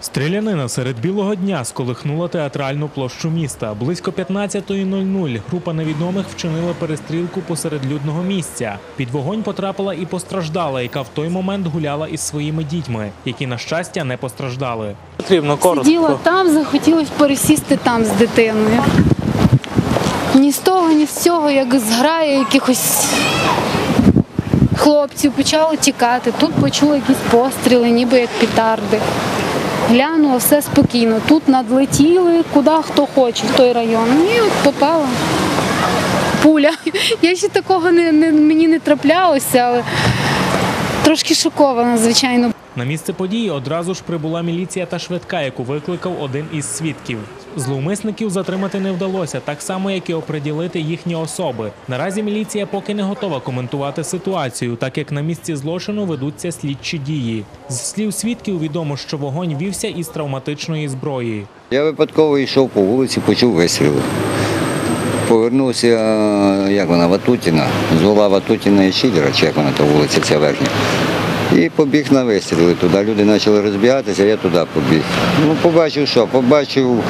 Стрілянина серед білого дня сколихнула театральну площу міста. Близько 15.00 група невідомих вчинила перестрілку посеред людного місця. Під вогонь потрапила і постраждала, яка в той момент гуляла із своїми дітьми, які на щастя не постраждали. Потрібно Сиділа там, захотілося пересісти там з дитиною. Ні з того, ні з цього, як зграє якихось хлопців, почало тікати. Тут почула якісь постріли, ніби як петарди. Глянула, все спокійно. Тут надлетіли, куди хто хоче, в той район. І от попала пуля. Я ще такого не, не, мені не траплялося, але трошки шокована, звичайно. На місце події одразу ж прибула міліція та швидка, яку викликав один із свідків. Зловмисників затримати не вдалося, так само як і оприділити їхні особи. Наразі міліція поки не готова коментувати ситуацію, так як на місці злочину ведуться слідчі дії. З слів свідків відомо, що вогонь вівся із травматичної зброї. Я випадково йшов по вулиці, почув вистріли. Повернувся, е, як вона, Ватутіна, з угла Ватутіна і Шілера, чи як вона та вулиця ця верхня. І побіг на вистріли туди. Люди почали розбігатися, я туди побіг. Ну, побачив що? Побачив,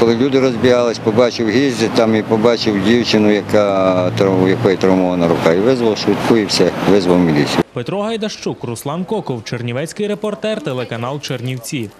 коли люди розбігались, побачив гізді там і побачив дівчину, яка у якої травмована рука. І визвав швидку і все, визвав міліцію. Петро Гайдащук, Руслан Коков, Чернівецький репортер, телеканал Чернівці.